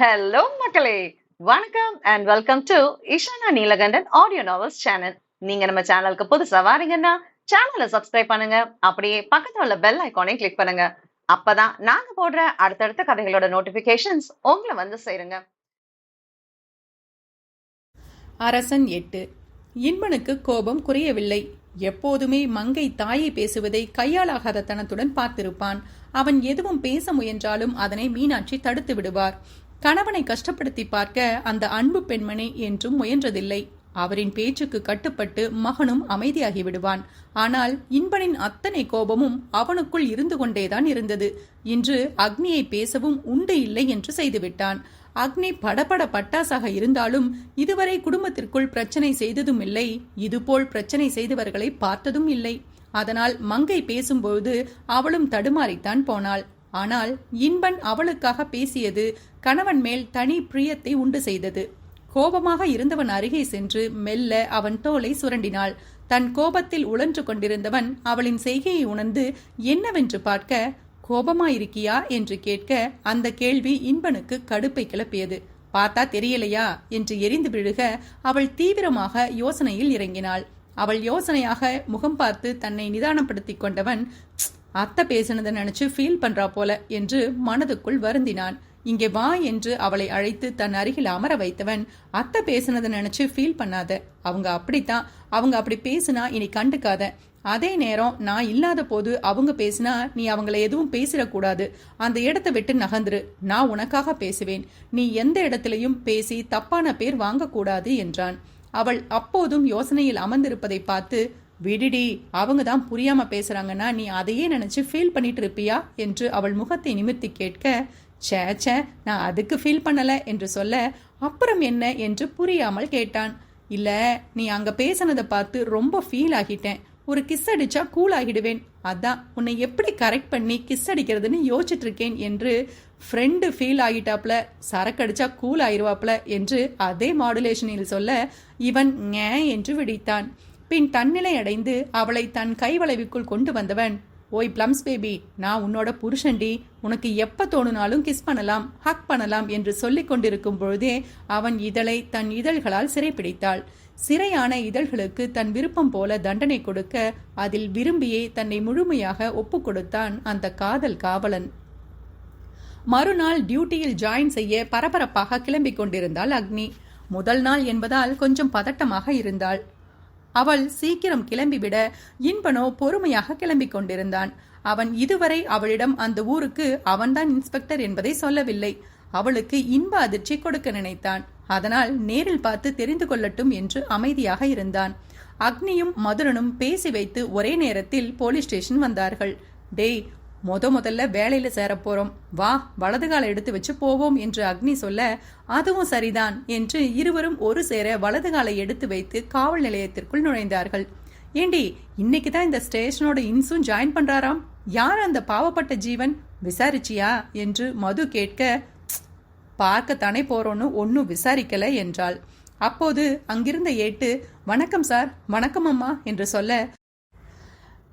Hello மக்களே. வணக்கம் and welcome to Ishana Neelakandan audio novels channel நீங்க நம்ம சேனலுக்கு புதுசா வாரீங்கன்னா சேனலை சப்ஸ்கிரைப் பண்ணுங்க. அப்படியே பக்கத்துல உள்ள பெல் ஐகானையும் கிளிக் பண்ணுங்க. அப்பதான் நாங்க போடுற அடுத்தடுத்த கதைகளோட நோட்டிபிகேஷன்ஸ் உங்களை வந்து சேருங்க. அரசன் எட்டு. இன்பனுக்கு கோபம் குறையவில்லை. எப்போதுமே மங்கை தாயை பேசுவதை கையாளாகாத தனத்துடன் பார்த்திருப்பான். அவன் எதுவும் பேச முயன்றாலும் அதனை மீனாட்சி தடுத்து விடுவார். கணவனை கஷ்டப்படுத்தி பார்க்க அந்த அன்பு பெண்மணி என்றும் முயன்றதில்லை. அவரின் பேச்சுக்கு கட்டுப்பட்டு மகனும் அமைதியாகி விடுவான். ஆனால் இன்பனின் அத்தனை கோபமும் அவனுக்குள் இருந்து கொண்டேதான் இருந்தது. இன்று அக்னியை பேசவும் உண்டு இல்லை என்று செய்துவிட்டான். அக்னி படபட பட்டாசாக இருந்தாலும் இதுவரை குடும்பத்திற்குள் பிரச்சனை செய்ததும் இல்லை. இதுபோல் பிரச்சனை செய்தவர்களை பார்த்ததும் இல்லை. அதனால் மங்கை பேசும்போது அவளும் தடுமாறித்தான் போனாள். ஆனால் இன்பன் அவளுக்காக பேசியது கணவன் மேல் தனி பிரியத்தை உண்டு செய்தது. கோபமாக இருந்தவன் அருகே சென்று மெல்ல அவன் தோலை சுரண்டினாள். தன் கோபத்தில் உழன்று கொண்டிருந்தவன் அவளின் செய்கையை உணர்ந்து என்னவென்று பார்க்க கோபமாயிருக்கியா? என்று கேட்க அந்த கேள்வி இன்பனுக்கு கடுப்பை கிளப்பியது. பார்த்தா தெரியலையா? என்று எரிந்து விழுக அவள் தீவிரமாக யோசனையில் இறங்கினாள். அவள் யோசனையாக முகம் பார்த்து தன்னை நிதானப்படுத்திக் கொண்டவன் அத்தை பேசினதை நினைச்சு ஃபீல் பண்றா போல என்று மனதுக்குள் வருந்தினான். இங்கே வா என்று அவளை அழைத்து தன் அருகில் அமர வைத்தவன் அத்தை பேசினதை நினைச்சு ஃபீல் பண்ணாத. அவங்க அப்படித்தான். அவங்க அப்படி பேசினா இனி கண்டுக்காத. அதே நேரம் நான் இல்லாத போது அவங்க பேசினா நீ அவங்கள எதுவும் பேசிடக்கூடாது. அந்த இடத்தை விட்டு நகர்ந்துரு. நான் உனக்காக பேசுவேன். நீ எந்த இடத்திலையும் பேசி தப்பான பேர் வாங்கக்கூடாது என்றான். அவள் அப்போதும் யோசனையில் அமர்ந்திருப்பதை பார்த்து விடுடி அவங்க தான் புரியாம பேசுறாங்கன்னா நீ அதையே நினைச்சு ஃபீல் பண்ணிட்டு இருப்பியா? என்று அவள் முகத்தை நிமிர்த்தி கேட்க ச்சே ச்சே நான் அதுக்கு ஃபீல் பண்ணல என்று சொல்ல அப்புறம் என்ன? என்று புரியாமல் கேட்டான். இல்ல நீ அங்க பேசினதை பார்த்து ரொம்ப ஃபீல் ஆகிட்டேன். ஒரு கிஸ் அடிச்சா கூல் ஆகிடுவேன். அதான் உன்னை எப்படி கரெக்ட் பண்ணி கிஸ் அடிக்கிறதுன்னு யோசிச்சுட்டு இருக்கேன் என்று ஃப்ரெண்டு ஃபீல் ஆகிட்டாப்ல. சரக்கு அடிச்சா கூல் ஆயிடுவாப்ல என்று அதே மாடுலேஷனில் சொல்ல இவன் ஏ என்று விடித்தான். பின் தன்னிலை அடைந்து அவளை தன் கைவளைவுக்குள் கொண்டு வந்தவன் ஓய் பிளம்ஸ் பேபி நான் உன்னோட புருஷன்டி. உனக்கு எப்ப தோணுனாலும் கிஸ் பண்ணலாம் ஹக் பண்ணலாம் என்று சொல்லிக் கொண்டிருக்கும் பொழுதே அவன் இதழை தன் இதழ்களால் சிறைப்பிடித்தாள் சிறையான இதழ்களுக்கு தன் விருப்பம் போல தண்டனை கொடுக்க அதில் விரும்பியே தன்னை முழுமையாக ஒப்புக் கொடுத்தான் அந்த காதல் காவலன். மறுநாள் டியூட்டியில் ஜாயின் செய்ய பரபரப்பாக கிளம்பிக் கொண்டிருந்தாள் அக்னி. முதல் நாள் என்பதால் கொஞ்சம் பதட்டமாக இருந்தாள். அவள் சீக்கிரம் கிளம்பிவிட இன்பனோ பொறுமையாக கிளம்பிக் கொண்டிருந்தான். அவன் இதுவரை அவளிடம் அந்த ஊருக்கு அவன்தான் இன்ஸ்பெக்டர் என்பதை சொல்லவில்லை. அவளுக்கு இன்ப அதிர்ச்சி கொடுக்க நினைத்தான். அதனால் நேரில் பார்த்து தெரிந்து கொள்ளட்டும் என்று அமைதியாக இருந்தான். அக்னியும் மதுரனும் பேசி வைத்து ஒரே நேரத்தில் போலீஸ் ஸ்டேஷன் வந்தார்கள். டேய் முத முதல்ல வேலையில சேர வா வலது காலை எடுத்து வச்சு போவோம் என்று அக்னி சொல்ல அதுவும் சரிதான் என்று இருவரும் ஒரு சேர வலது காலை எடுத்து வைத்து காவல் நிலையத்திற்குள் நுழைந்தார்கள். ஏண்டி இன்னைக்கு தான் இந்த ஸ்டேஷனோட இன்சும் ஜாயின் பண்றாராம்? யார் அந்த பாவப்பட்ட ஜீவன்? விசாரிச்சியா? என்று மது கேட்க பார்க்கத்தானே போறோன்னு ஒன்னும் விசாரிக்கல என்றாள். அப்போது அங்கிருந்த ஏட்டு வணக்கம் சார் வணக்கம் அம்மா என்று சொல்ல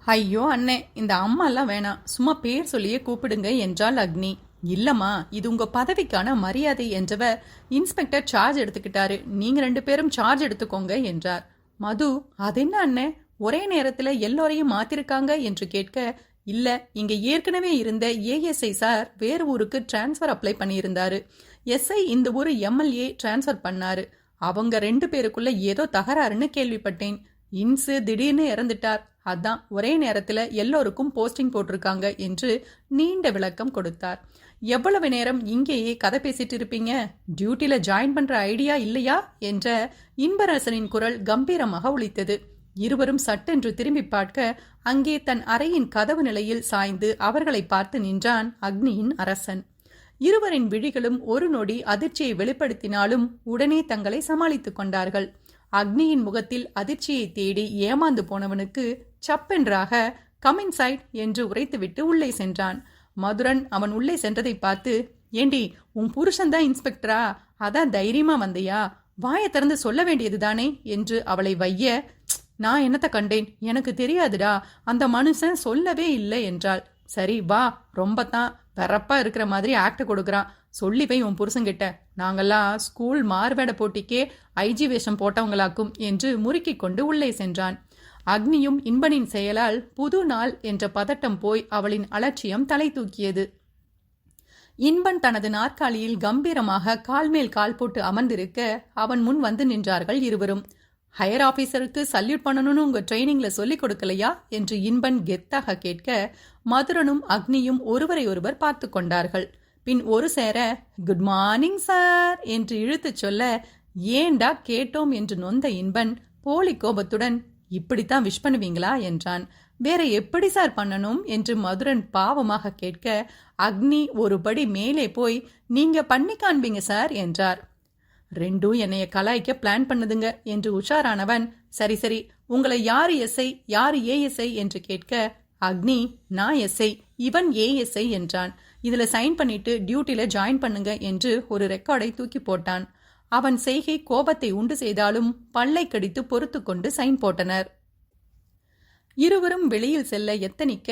ஐயோ அண்ணே இந்த அம்மாலாம் வேணாம். சும்மா பேர் சொல்லியே கூப்பிடுங்க என்றாள் அக்னி. இல்லம்மா இது உங்க பதவிக்கான மரியாதை என்றவர் இன்ஸ்பெக்டர் சார்ஜ் எடுத்துக்கிட்டாரு. நீங்க ரெண்டு பேரும் சார்ஜ் எடுத்துக்கோங்க என்றார். மது அது என்ன அண்ணே? ஒரே நேரத்துல எல்லோரையும் மாத்திருக்காங்க என்று கேட்க இல்ல இங்க ஏற்கனவே இருந்த ஏஎஸ்ஐ சார் வேறு ஊருக்கு டிரான்ஸ்ஃபர் அப்ளை பண்ணியிருந்தாரு. எஸ்ஐ இந்த ஊர் எம்எல்ஏ டிரான்ஸ்ஃபர் பண்ணாரு. அவங்க ரெண்டு பேருக்குள்ள ஏதோ தகராறுன்னு கேள்விப்பட்டேன். இன்ஸு திடீர்னு இறந்துட்டார். அதான் ஒரே நேரத்தில் எல்லோருக்கும் போஸ்டிங் போட்டிருக்காங்க என்று நீண்ட விளக்கம் கொடுத்தார். எவ்வளவு நேரம் இங்கேயே கதை பேசிட்டு இருப்பீங்க? டியூட்டியில் ஜாயின் பண்ணுற ஐடியா இல்லையா? என்ற இன்பரசனின் குரல் கம்பீரமாக ஒழித்தது இருவரும் சட்டென்று திரும்பி பார்க்க அங்கே தன் அறையின் கதவு நிலையில் சாய்ந்து அவர்களை பார்த்து நின்றான் அக்னியின் அரசன். இருவரின் விழிகளும் ஒரு நொடி அதிர்ச்சியை வெளிப்படுத்தினாலும் உடனே தங்களை சமாளித்துக் கொண்டார்கள். அக்னியின் முகத்தில் அதிர்ச்சியை தேடி ஏமாந்து போனவனுக்கு சப்பென்றாக கமிங் சைட் என்று உரைத்துவிட்டு உள்ளே சென்றான். மதுரன் அவன் உள்ளே சென்றதை பார்த்து ஏண்டி உன் புருஷன் தான் இன்ஸ்பெக்டரா? அதான் தைரியமா வந்தியா? வாயை திறந்து சொல்ல வேண்டியதுதானே என்று அவளை வைய நான் என்னத்த கண்டேன்? எனக்கு தெரியாதுடா. அந்த மனுஷன் சொல்லவே இல்லை என்றாள். சரி வா. ரொம்ப தான் பெறப்பா இருக்கிற மாதிரி ஆக்ட் கொடுக்குறான். சொல்லி போய் உன் புருஷன்கிட்ட நாங்கள்லாம் ஸ்கூல் மார்வேட போட்டிக்கே ஐஜி வேஷம் போட்டவங்களாக்கும் என்று முறுக்கிக் கொண்டு உள்ளே சென்றான். அக்னியும் இன்பனின் செயலால் புது நாள் என்ற பதட்டம் போய் அவளின் அலட்சியம் தலை தூக்கியது. இன்பன் தனது நாற்காலியில் கம்பீரமாக கால் மேல் கால் போட்டு அமர்ந்திருக்க அவன் முன் வந்து நின்றார்கள் இருவரும். ஹையர் ஆபீசருக்கு சல்யூட் பண்ணணும்னு உங்க ட்ரைனிங்ல சொல்லிக் கொடுக்கலையா? என்று இன்பன் கெத்தாக கேட்க மதுரனும் அக்னியும் ஒருவரை ஒருவர் பார்த்து கொண்டார்கள். பின் ஒரு சேர குட் மார்னிங் சார் என்று இழுத்துச் சொல்ல ஏண்டா கேட்டோம்? என்று நொந்த இன்பன் போலி கோபத்துடன் இப்படித்தான் விஷ் பண்ணுவீங்களா? என்றான். வேற எப்படி சார் பண்ணணும்? என்று மதுரன் பாவமாக கேட்க அக்னி ஒரு படி மேலே போய் நீங்க பண்ணி காண்பீங்க சார் என்றார். ரெண்டும் என்னைய கலாய்க்க பிளான் பண்ணுதுங்க என்று உஷாரானவன் சரி சரி உங்களை யாரு எஸ்ஐ யாரு ஏஎஸ்ஐ என்று கேட்க அக்னி நான் எஸ்ஐ இவன் ஏஎஸ்ஐ என்றான். இதுல சைன் பண்ணிட்டு டியூட்டில ஜாயின் பண்ணுங்க என்று ஒரு ரெக்கார்டை தூக்கி போட்டான். அவன் செய்கை கோபத்தை உண்டு செய்தாலும் பல்லை கடித்து பொறுத்து கொண்டு சைன் போட்டனர். இருவரும் வெளியில் செல்ல எத்தனிக்க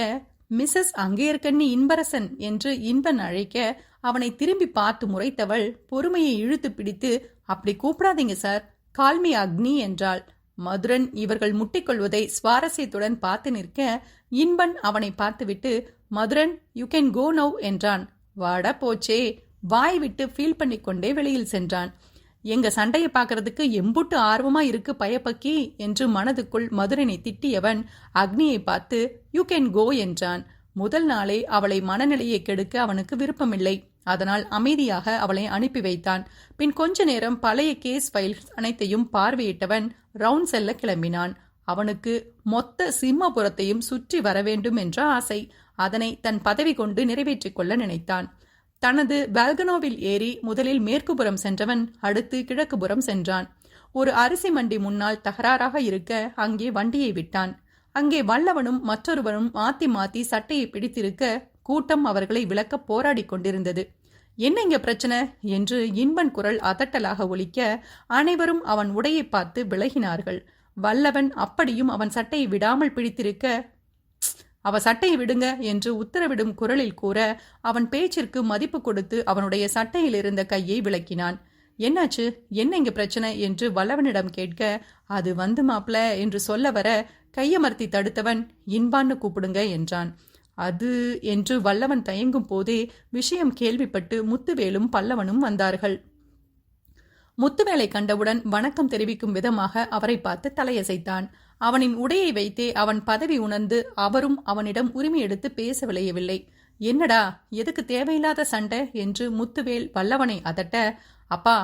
மிஸ்ஸஸ் அங்கேயர்கண்ணி இன்பரசன் என்று இன்பன் அழைக்க அவனை திரும்பி பார்த்து முறைத்தவள் பொறுமையை இழுத்து பிடித்து அப்படி கூப்பிடாதீங்க சார். கால்மி அக்னி என்றாள். மதுரன் இவர்கள் முட்டிக்கொள்வதை சுவாரஸ்யத்துடன் பார்த்து நிற்க இன்பன் அவனை பார்த்துவிட்டு Maduran you can go now என்றான். வாட போச்சே. வாய் விட்டு ஃபீல் பண்ணிக்கொண்டே வெளியில் சென்றான். எங்க சண்டையை பார்க்கறதுக்கு எம்புட்டு ஆர்வமா இருக்கு பயப்பக்கி என்று மனதுக்குள் மதுரனை திட்டியவன் அக்னியை பார்த்து யூ கேன் கோ என்றான். முதல் நாளே அவளை மனநிலையை கெடுக்க அவனுக்கு விருப்பமில்லை. அதனால் அமைதியாக அவளை அனுப்பி வைத்தான். பின் கொஞ்ச நேரம் பழைய கேஸ் ஃபைல்ஸ் அனைத்தையும் பார்வையிட்டவன் ரவுண்ட் செல்ல கிளம்பினான். அவனுக்கு மொத்த சிம்மபுரத்தையும் சுற்றி வர வேண்டும் என்ற ஆசை. அதனை தன் பதவி கொண்டு நிறைவேற்றிக் கொள்ள நினைத்தான். தனது பால்கனோவில் ஏறி முதலில் மேற்குபுறம் சென்றவன் அடுத்து கிழக்குபுறம் சென்றான். ஒரு அரிசி மண்டி முன்னால் தகராறாக இருக்க அங்கே வண்டியை விட்டான். அங்கே வல்லவனும் மற்றொருவனும் மாத்தி மாத்தி சட்டையை பிடித்திருக்க கூட்டம் அவர்களை விளக்க போராடி கொண்டிருந்தது. என்ன இங்க பிரச்சனை? என்று இன்பன் குரல் அதட்டலாக ஒலிக்க அனைவரும் அவன் உடையை பார்த்து விலகினார்கள். வல்லவன் அப்படியும் அவன் சட்டையை விடாமல் பிடித்திருக்க அவ சட்டையை விடுங்க என்று உத்தரவிடும் குரலில் கூற அவன் பேச்சிற்கு மதிப்பு கொடுத்து அவனுடைய சட்டையில் இருந்த கையை விளக்கினான். என்னாச்சு? என்ன இங்க பிரச்சனை? என்று வல்லவனிடம் கேட்க அது வந்து மாப்ள என்று சொல்ல வர கையமர்த்தி தடுத்தவன் இன்பான்னு கூப்பிடுங்க என்றான். அது என்று வல்லவன் தயங்கும் போதே விஷயம் கேள்விப்பட்டு முத்துவேலும் பல்லவனும் வந்தார்கள். முத்துவேலை கண்டவுடன் வணக்கம் தெரிவிக்கும் விதமாக அவரை பார்த்து தலையசைத்தான். அவனின் உடையை வைத்தே அவன் பதவி உணர்ந்து அவரும் அவனிடம் உரிமை எடுத்து பேச விளையவில்லை என்னடா எதுக்கு தேவையில்லாத சண்டை? என்று முத்துவேல் வல்லவனை அதட்ட அப்பா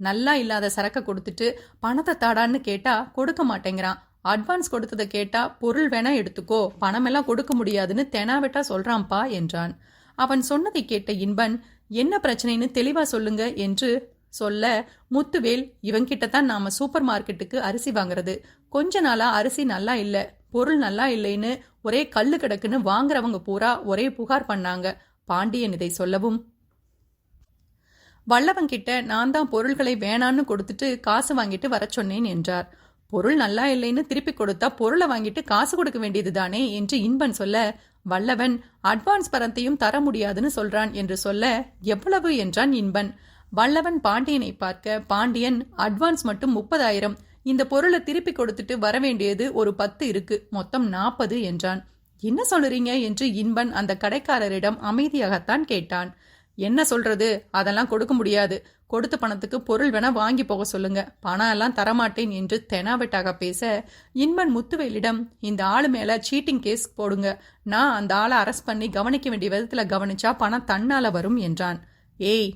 நல்லா இல்லாத சரக்க கொடுத்துட்டு பணத்தை தாடான்னு கேட்டா கொடுக்க மாட்டேங்கிறான். அட்வான்ஸ் கொடுத்ததை கேட்டா பொருள் வேணா எடுத்துக்கோ பணமெல்லாம் கொடுக்க முடியாதுன்னு தெனாவெட்டா சொல்றான்ப்பா என்றான். அவன் சொன்னதை கேட்ட இன்பன் என்ன பிரச்சனைன்னு தெளிவா சொல்லுங்க என்று சொல்ல முத்துவேல் இவங்கிட்ட தான் நாம சூப்பர் மார்க்கெட்டுக்கு அரிசி வாங்குறது. கொஞ்ச நாளா அரிசி நல்லா இல்ல பொருள் நல்லா இல்லைன்னு ஒரே கல்லு கிடக்குன்னு வாங்குறவங்க பூரா ஒரே புகார் பண்ணாங்க பாண்டியன் இதை சொல்லவும். வல்லவங்கிட்ட நான் தான் பொருள்களை வேணான்னு கொடுத்துட்டு காசு வாங்கிட்டு வர சொன்னேன் என்றார். பொருள் நல்லா இல்லைன்னு திருப்பி கொடுத்தா பொருளை வாங்கிட்டு காசு கொடுக்க வேண்டியது தானே என்று இன்பன் சொல்ல வல்லவன் அட்வான்ஸ் பணத்தையும் தர முடியாதுன்னு சொல்றான் என்று சொல்ல எவ்வளவு? என்றான் இன்பன். வல்லவன் பாண்டியனை பார்க்க பாண்டியன் அட்வான்ஸ் மட்டும் முப்பதாயிரம். இந்த பொருளை திருப்பி கொடுத்துட்டு வர வேண்டியது ஒரு பத்து இருக்கு. மொத்தம் நாற்பது என்றான். என்ன சொல்லுறீங்க? என்று இன்பன் அந்த கடைக்காரரிடம் அமைதியாகத்தான் கேட்டான். என்ன சொல்றது? அதெல்லாம் கொடுக்க முடியாது. கொடுத்த பணத்துக்கு பொருள் வேணா வாங்கி போக சொல்லுங்க. பணம் எல்லாம் தரமாட்டேன் என்று தெனாவெட்டாக பேச இன்பன் முத்துவேலிடம் இந்த ஆளு மேல சீட்டிங் கேஸ் போடுங்க. நான் அந்த ஆளை அரெஸ்ட் பண்ணி கவனிக்க வேண்டிய விதத்துல கவனிச்சா பணம் தன்னால வரும் என்றான். ஏய்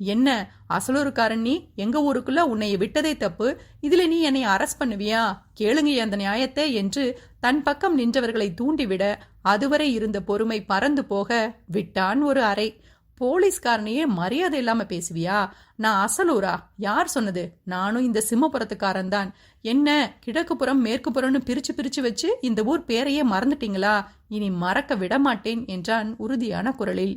என்ன? அசலூருக்காரன் நீ? எங்க ஊருக்குள்ள உன்னை விட்டதே தப்பு. இதுல நீ என்னை அரெஸ்ட் பண்ணுவியா? கேளுங்க அந்த நியாயத்தை என்று தன் பக்கம் நின்றவர்களை தூண்டிவிட அதுவரை இருந்த பொறுமை பறந்து போக விட்டான் ஒரு அறை. போலீஸ்காரனையே மரியாதை இல்லாம பேசுவியா? நான் அசலூரா? யார் சொன்னது? நானும் இந்த சிம்மபுரத்துக்காரன் தான். என்ன கிழக்குப்புறம் மேற்குப்புறம்னு பிரிச்சு பிரிச்சு வச்சு இந்த ஊர் பேரையே மறந்துட்டீங்களா? இனி மறக்க விட மாட்டேன் என்றான் உறுதியான குரலில்.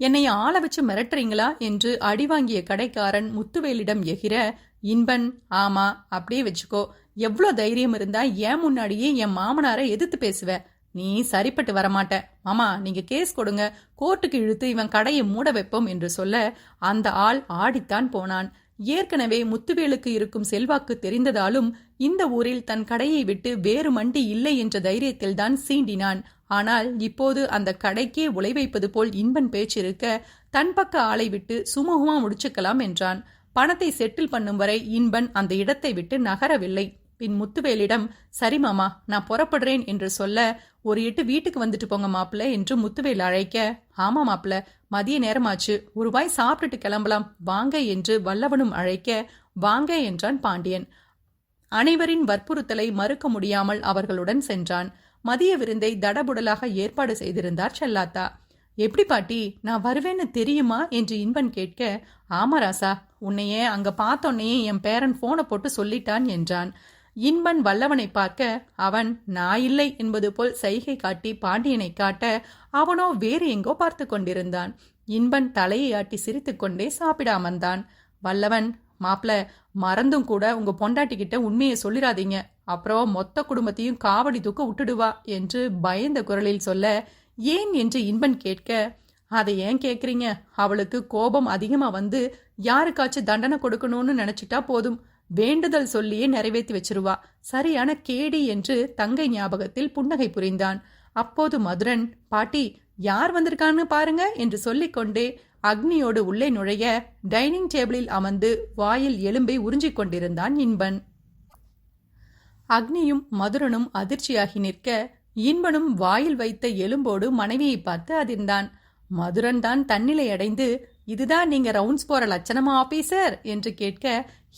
என்னை ஆள வச்சு மிரட்டுறீங்களா என்று அடி வாங்கிய கடைக்காரன் முத்துவேலிடம் எகிர இன்பன் ஆமா அப்படியே வச்சுக்கோ. எவ்வளோ தைரியம் இருந்தா ஏன் முன்னாடியே என் மாமனாரை எதிர்த்து பேசுவேன் நீ சரிப்பட்டு வரமாட்ட. மாமா நீங்க கேஸ் கொடுங்க. கோர்ட்டுக்கு இழுத்து இவன் கடையை மூட வைப்போம் என்று சொல்ல அந்த ஆள் ஆடித்தான் போனான். ஏற்கனவே முத்துவேலுக்கு இருக்கும் செல்வாக்கு தெரிந்ததாலும் இந்த ஊரில் தன் கடையை விட்டு வேறு மண்டி இல்லை என்ற தைரியத்தில்தான் சீண்டினான். ஆனால் இப்போது அந்த கடைக்கே உலை வைப்பது போல் இன்பன் பேச்சிருக்க தன் பக்க ஆளை விட்டு சுமூகமா முடிச்சுக்கலாம் என்றான். பணத்தை செட்டில் பண்ணும் வரை இன்பன் அந்த இடத்தை விட்டு நகரவில்லை. பின் முத்துவேலிடம் சரி மாமா நான் புறப்படுறேன் என்று சொல்ல ஒரு எட்டு வீட்டுக்கு வந்துட்டு போங்க மாப்பிள்ள என்று முத்துவேல் அழைக்க ஆமா மாப்பிள்ள மதிய நேரமாச்சு ஒரு வாய் சாப்பிட்டுட்டு கிளம்பலாம் வாங்க என்று வல்லவனும் அழைக்க வாங்க என்றான் பாண்டியன். அனைவரின் வற்புறுத்தலை மறுக்க முடியாமல் அவர்களுடன் சென்றான். மதிய விருந்தை தடபுடலாக ஏற்பாடு செய்திருந்தார் செல்லாத்தா. எப்படி பாட்டி நான் வருவேன்னு தெரியுமா? என்று இன்பன் கேட்க ஆமா ராசா உன்னையே அங்க பார்த்தோன்னே என் பேரன் போனை போட்டு சொல்லிட்டான் என்றான். இன்பன் வல்லவனை பார்க்க அவன் நான் இல்லை என்பது போல் சைகை காட்டி பாண்டியனை காட்ட அவனோ வேறு எங்கோ பார்த்து கொண்டிருந்தான். இன்பன் தலையை ஆட்டி சிரித்துக்கொண்டே சாப்பிடாமந்தான். வல்லவன் மாப்ள மறந்தும் கூட உங்க பொண்டாட்டிக்கிட்ட உண்மையை சொல்லிடாதீங்க அப்புறம் மொத்த குடும்பத்தையும் காவடி தூக்க விட்டுடுவா என்று பயந்த குரலில் சொல்ல ஏன்? என்று இன்பன் கேட்க அதை ஏன் கேக்குறீங்க அவளுக்கு கோபம் அதிகமா வந்து யாருக்காச்சும் தண்டனை கொடுக்கணும்னு நினைச்சிட்டா போதும். வேண்டுதல் சொல்லியே நிறைவேற்றி வச்சிருவா. சரியான கேடி என்று தங்கை ஞாபகத்தில் புன்னகை புரிந்தான். அப்போது மதுரன் பாட்டி யார் வந்திருக்கான்னு பாருங்க என்று சொல்லிக்கொண்டே அக்னியோடு உள்ளே நுழைய டைனிங் டேபிளில் அமர்ந்து வாயில் எலும்பை உறிஞ்சிக் கொண்டிருந்தான் இன்பன். அக்னியும் மதுரனும் அதிர்ச்சியாகி நிற்க இன்பனும் வாயில் வைத்த எலும்போடு மனைவியை பார்த்து அதிர்ந்தான். மதுரன் தான் தன்னிலை அடைந்து இதுதான் நீங்க ரவுண்ட்ஸ் போற லட்சணமா ஆபீசர் என்று கேட்க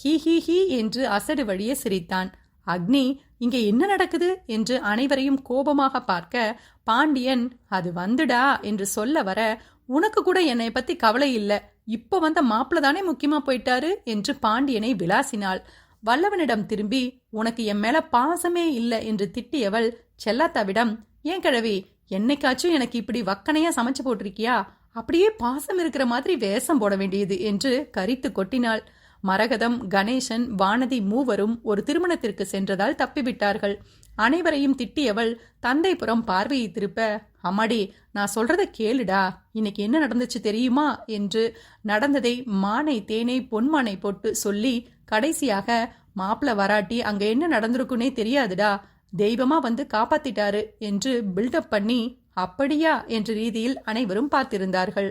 ஹி ஹி ஹி என்று அசடு வழியே சிரித்தான். அக்னி இங்க என்ன நடக்குது? என்று அனைவரையும் கோபமாக பார்க்க பாண்டியன் அது வந்துடா என்று சொல்ல வர உனக்கு கூட என்னை பத்தி கவலை இல்ல. இப்ப வந்த மாப்பிள்ள தானே முக்கியமா போயிட்டாரு? என்று பாண்டியனை விளாசினாள். வல்லவனிடம் திரும்பி உனக்கு என் மேல பாசமே இல்ல என்று திட்டியவள் செல்லாத்தாவிடம் ஏன் கிழவி? என்னைக்காச்சும் எனக்கு இப்படி வக்கனையா சமைச்சு போட்டிருக்கியா? அப்படியே பாசம் இருக்கிற மாதிரி வேஷம் போட வேண்டியது என்று கரித்து கொட்டினாள். மரகதம் கணேசன் வானதி மூவரும் ஒரு திருமணத்திற்கு சென்றதால் தப்பிவிட்டார்கள். அனைவரையும் திட்டியவள் தந்தைபுறம் பார்வையை திருப்ப. அம்மாடி நான் சொல்றத கேளுடா. இன்னைக்கு என்ன நடந்துச்சு தெரியுமா? என்று நடந்ததை மானை தேனை பொன்மானை போட்டு சொல்லி கடைசியாக மாப்பிள வராட்டி அங்க என்ன நடந்திருக்குன்னே தெரியாதுடா. தெய்வமா வந்து காப்பாத்திட்டாரு என்று பில்டப் பண்ணி அப்படியா என்ற ரீதியில் அனைவரும் பார்த்திருந்தார்கள்.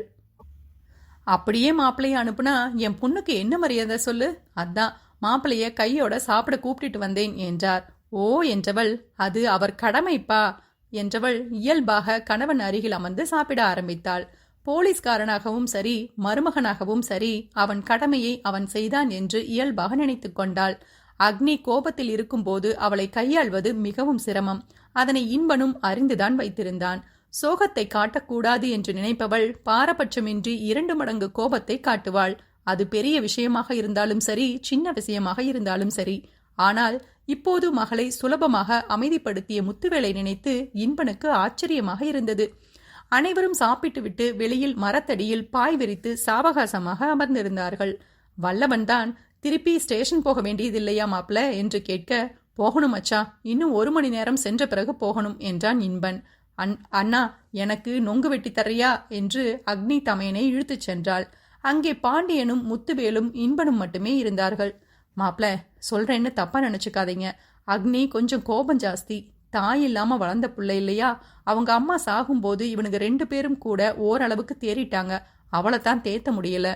அப்படியே மாப்பிள்ளைய அனுப்புனா என் பொண்ணுக்கு என்ன மரியாதை சொல்லு? அதான் மாப்பிளைய கையோட சாப்பிட கூப்பிட்டுட்டு வந்தேன் என்றார். ஓ என்றவள் அது அவர் கடமைப்பா என்றவள் இயல்பாக கணவன் அருகில் அமர்ந்து சாப்பிட ஆரம்பித்தாள். போலீஸ்காரனாகவும் சரி மருமகனாகவும் சரி அவன் கடமையை அவன் செய்தான் என்று இயல்பாக நினைத்து கொண்டாள். அக்னி கோபத்தில் இருக்கும்போது அவளை கையாள்வது மிகவும் சிரமம். அதனை இன்பனும் அறிந்துதான் வைத்திருந்தான். சோகத்தை காட்டக்கூடாது என்று நினைப்பவள் பாரபட்சமின்றி இரண்டு மடங்கு கோபத்தை காட்டுவாள். அது பெரிய விஷயமாக இருந்தாலும் சரி சின்ன விஷயமாக இருந்தாலும் சரி. ஆனால் இப்போது மகளை சுலபமாக அமைதிப்படுத்திய முத்துவேலை நினைத்து இன்பனுக்கு ஆச்சரியமாக இருந்தது. அனைவரும் சாப்பிட்டுவிட்டு வெளியில் மரத்தடியில் பாய் விரித்து சாவகாசமாக அமர்ந்திருந்தார்கள். வல்லவன்தான் திருப்பி ஸ்டேஷன் போக வேண்டியதில்லையா மாப்ள என்று கேட்க போகணும் அச்சா இன்னும் ஒரு மணி நேரம் சென்ற பிறகு போகணும் என்றான் இன்பன். அன் அண்ணா எனக்கு நொங்கு வெட்டி தர்றியா? என்று அக்னி தமையனை இழுத்துச் சென்றாள். அங்கே பாண்டியனும் முத்துவேலும் இன்பனும் மட்டுமே இருந்தார்கள். மாப்ள சொல்றேன்னு தப்பா நினைச்சுக்காதீங்க. அக்னி கொஞ்சம் கோபம் ஜாஸ்தி. தாய் இல்லாம வளர்ந்த பிள்ளை இல்லையா? அவங்க அம்மா சாகும்போது இவனுங்க ரெண்டு பேரும் கூட ஓரளவுக்கு தேறிட்டாங்க. அவளை தான் தேத்த முடியல.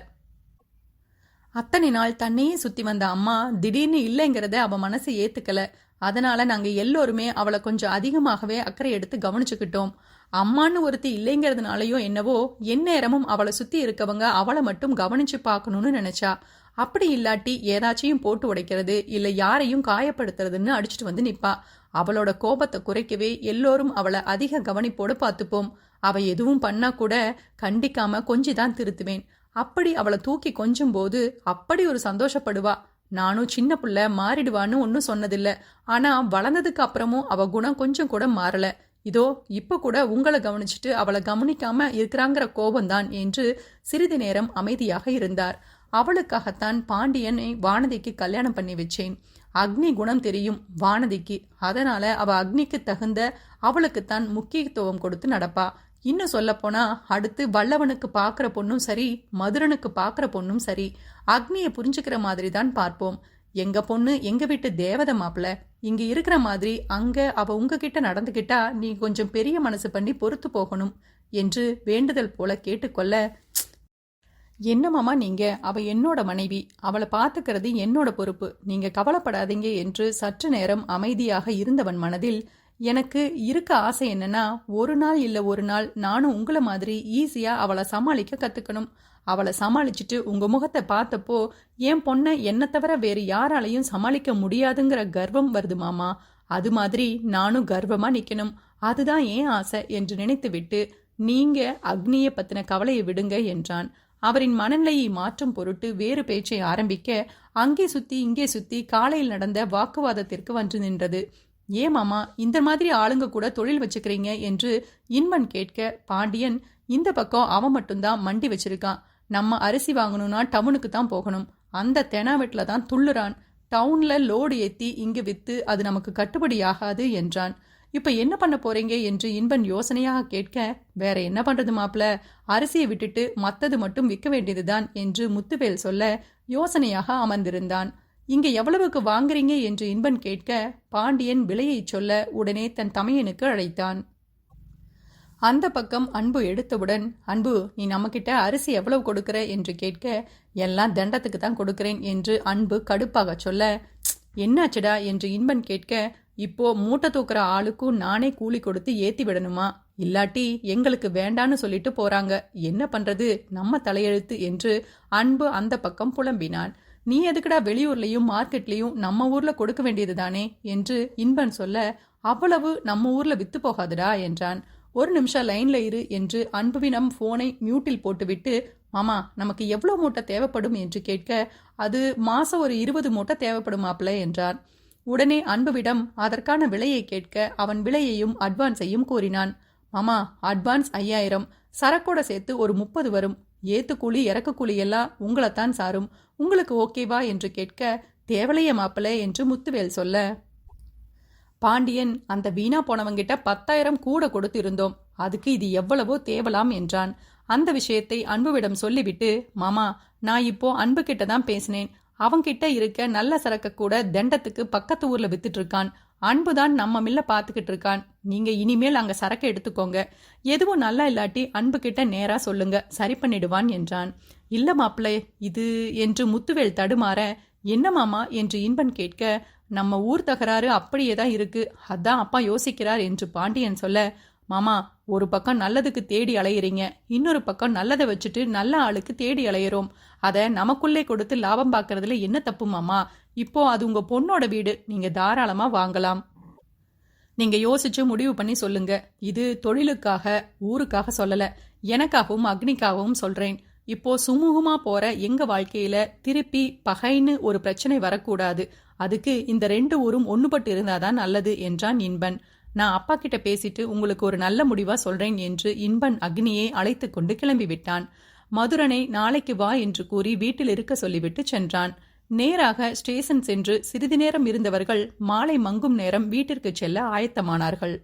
அத்தனை நாள் தன்னையே சுத்தி வந்த அம்மா திடீர்னு இல்லைங்கிறத அவ மனசு ஏத்துக்கல. அதனால நாங்க எல்லோருமே அவளை கொஞ்சம் அதிகமாகவே அக்கறை எடுத்து கவனிச்சுக்கிட்டோம். அம்மான்னு ஒருத்தி இல்லைங்கிறதுனாலயோ என்னவோ எந்நேரமும் அவளை சுத்தி இருக்கவங்க அவளை மட்டும் கவனிச்சு பார்க்கணும்னு நினைச்சா. அப்படி இல்லாட்டி ஏதாச்சும் போட்டு உடைக்கிறது இல்லை யாரையும் காயப்படுத்துறதுன்னு அடிச்சுட்டு வந்து நிப்பா. அவளோட கோபத்தை குறைக்கவே எல்லோரும் அவளை அதிக கவனிப்போடு பார்த்துப்போம். அவ எதுவும் பண்ணா கூட கண்டிக்காம கொஞ்சிதான் திருத்துவேன். அப்படி அவளை தூக்கி கொஞ்சும் போது அப்படி ஒரு சந்தோஷப்படுவா. நானும் சின்ன புள்ள மாறிடுவான்னு ஒன்றும் சொன்னதில்ல. ஆனா வளர்ந்ததுக்கு அப்புறமும் அவ குணம் கொஞ்சம் கூட மாறல. இதோ இப்ப கூட உங்களை கவனிச்சிட்டு அவளை கவனிக்காம இருக்கிறாங்கிற கோபம்தான் என்று சிறிது நேரம் அமைதியாக இருந்தார். அவளுக்காகத்தான் பாண்டியனை வானதிக்கு கல்யாணம் பண்ணி வச்சேன். அக்னி குணம் தெரியும் வானதிக்கு. அதனால அவ அக்னிக்கு தகுந்த அவளுக்குத்தான் முக்கியத்துவம் கொடுத்து நடப்பா. இன்னும் சொல்லப்போனா அடுத்து வல்லவனுக்கு பார்க்குற பொண்ணும் சரி மதுரனுக்கு பார்க்குற பொண்ணும் சரி அக்னியை புரிஞ்சுக்கிற மாதிரி தான் பார்ப்போம். எங்க பொண்ணு எங்க வீட்டு தேவதை மாப்பிள இங்க இருக்கிற மாதிரி அங்க அவ உங்ககிட்ட நடந்துகிட்டா நீ கொஞ்சம் பெரிய மனசு பண்ணி பொறுத்து போகணும் என்று வேண்டுதல் போல கேட்டுக்கொள்ள என்னமாமா நீங்க? அவ என்னோட மனைவி. அவளை பார்த்துக்கிறது என்னோட பொறுப்பு. நீங்க கவலைப்படாதீங்க என்று சற்று நேரம் அமைதியாக இருந்தவன் மனதில் எனக்கு இருக்க ஆசை என்னன்னா ஒரு நாள் இல்லை ஒரு நாள் நானும் உங்களை மாதிரி ஈஸியாக அவளை சமாளிக்க கற்றுக்கணும் அவளை சமாளிச்சுட்டு உங்கள் முகத்தை பார்த்தப்போ என் பொண்ணை என்னை தவிர வேறு யாராலையும் சமாளிக்க முடியாதுங்கிற கர்வம் வருது மாமா. அது மாதிரி நானும் கர்வமாக நிற்கணும் அதுதான் ஏன் ஆசை என்று நினைத்துவிட்டு நீங்க அக்னியை பத்தின கவலையை விடுங்க என்றான். அவரின் மனநிலையை மாற்றும் பொருட்டு வேறு பேச்சை ஆரம்பிக்க அங்கே சுத்தி இங்கே சுத்தி காலையில் நடந்த வாக்குவாதத்திற்கு வந்து நின்றது. ஏன் மாமா இந்த மாதிரி ஆளுங்க கூட தொழில் வச்சுக்கிறீங்க என்று இன்மன் கேட்க பாண்டியன் இந்த பக்கம் அவன் மட்டும்தான் மண்டி வச்சிருக்கான். நம்ம அரிசி வாங்கணும்னா டவுனுக்கு தான் போகணும். அந்த தெனாவெட்டில் தான் துள்ளுறான். டவுனில் லோடு ஏற்றி இங்கு விற்று அது நமக்கு கட்டுப்படி ஆகாது என்றான். இப்போ என்ன பண்ண போறீங்க என்று இன்பன் யோசனையாக கேட்க வேற என்ன பண்றது மாப்ள அரிசியை விட்டுட்டு மத்தது மட்டும் விற்க வேண்டியதுதான் என்று முத்துவேல் சொல்ல யோசனையாக அமர்ந்திருந்தான். இங்கே எவ்வளவுக்கு வாங்குறீங்க என்று இன்பன் கேட்க பாண்டியன் விலையை சொல்ல உடனே தன் தமையனுக்கு அழைத்தான். அந்த பக்கம் அன்பு எடுத்தவுடன் அன்பு நீ நம்மக்கிட்ட அரிசி எவ்வளவு கொடுக்கிற? என்று கேட்க எல்லாம் தண்டத்துக்கு தான் கொடுக்கிறேன் என்று அன்பு கடுப்பாக சொல்ல என்னாச்சுடா? என்று இன்பன் கேட்க இப்போ மூட்டை தூக்குற ஆளுக்கும் நானே கூலி கொடுத்து ஏத்தி விடணுமா? இல்லாட்டி எங்களுக்கு வேண்டான்னு சொல்லிட்டு போறாங்க. என்ன பண்றது? நம்ம தலையெழுத்து என்று அன்பு அந்த பக்கம் புலம்பினான். நீ எதுக்குடா வெளியூர்லையும் மார்க்கெட்லையும் நம்ம ஊர்ல கொடுக்க வேண்டியது தானே என்று இன்பன் சொல்ல அவ்வளவு நம்ம ஊர்ல வித்து போகாதுடா என்றான். ஒரு நிமிஷம் லைன்ல இரு என்று அன்புவினம் போனை மியூட்டில் போட்டுவிட்டு மாமா நமக்கு எவ்வளவு மூட்டை தேவைப்படும்? என்று கேட்க அது மாசம் ஒரு இருபது மூட்டை தேவைப்படுமாப்ல என்றான். உடனே அன்புவிடம் அதற்கான விலையை கேட்க அவன் விலையையும் அட்வான்ஸையும் கூறினான். மாமா அட்வான்ஸ் ஐயாயிரம். சரக்கோட சேர்த்து ஒரு முப்பது வரும். ஏத்து கூலி இறக்கு கூலி எல்லாம் உங்களைத்தான் சாரும். உங்களுக்கு ஓகேவா என்று கேட்க தேவலைய மாப்பிள என்று முத்துவேல் சொல்ல. பாண்டியன் அந்த வீணா போனவங்கிட்ட பத்தாயிரம் கூட கொடுத்திருந்தோம். அதுக்கு இது எவ்வளவோ தேவலாம் என்றான். அந்த விஷயத்தை அன்புவிடம் சொல்லிவிட்டு மாமா நான் இப்போ அன்பு கிட்ட தான் பேசினேன். அவன்கிட்ட இருக்க நல்ல சரக்க கூட தண்டத்துக்கு பக்கத்து ஊர்ல வித்துட்டு இருக்கான். அன்புதான் நம்ம மில்ல பாத்துக்கிட்டு இருக்கான். நீங்க இனிமேல் அங்க சரக்கு எடுத்துக்கோங்க. எதுவும் நல்லா இல்லாட்டி அன்பு கிட்ட நேரா சொல்லுங்க. சரி பண்ணிடுவான் என்றான். இல்ல மாப்பிள்ளை இது என்று முத்துவேல் தடுமாற என்ன மாமா என்று இன்பன் கேட்க நம்ம ஊர் தகராறு அப்படியே தான் இருக்கு. அதான் அப்பா யோசிக்கிறார் என்று பாண்டியன் சொல்ல மாமா ஒரு பக்கம் நல்லதுக்கு தேடி அலையிறீங்க. இன்னொரு பக்கம் நல்லதை வச்சுட்டு நல்ல ஆளுக்கு தேடி அலையிறோம். அதை நமக்குள்ளே கொடுத்து லாபம் பார்க்கறதுல என்ன தப்பு மாமா? இப்போ அது உங்க பொண்ணோட வீடு. நீங்க தாராளமா வாங்கலாம். நீங்க யோசிச்சு முடிவு பண்ணி சொல்லுங்க. இது தொழிலுக்காக ஊருக்காக சொல்லல. எனக்காகவும் அக்னிக்காகவும் சொல்றேன். இப்போ சுமூகமா போற எங்க வாழ்க்கையில திருப்பி பகைன்னு ஒரு பிரச்சனை வரக்கூடாது. அதுக்கு இந்த ரெண்டு ஊரும் ஒண்ணுபட்டு இருந்தாதான் நல்லது என்றான் இன்பன். நான் அப்பா கிட்ட பேசிட்டு உங்களுக்கு ஒரு நல்ல முடிவா சொல்றேன் என்று இன்பன் அக்னியை அழைத்து கொண்டு கிளம்பிவிட்டான். மதுரனை நாளைக்கு வா என்று கூறி வீட்டில் இருக்க சொல்லிவிட்டு சென்றான். நேராக ஸ்டேஷன் சென்று சிறிது நேரம் இருந்தவர்கள் மாலை மங்கும் நேரம் வீட்டிற்கு செல்ல ஆயத்தமானார்கள்.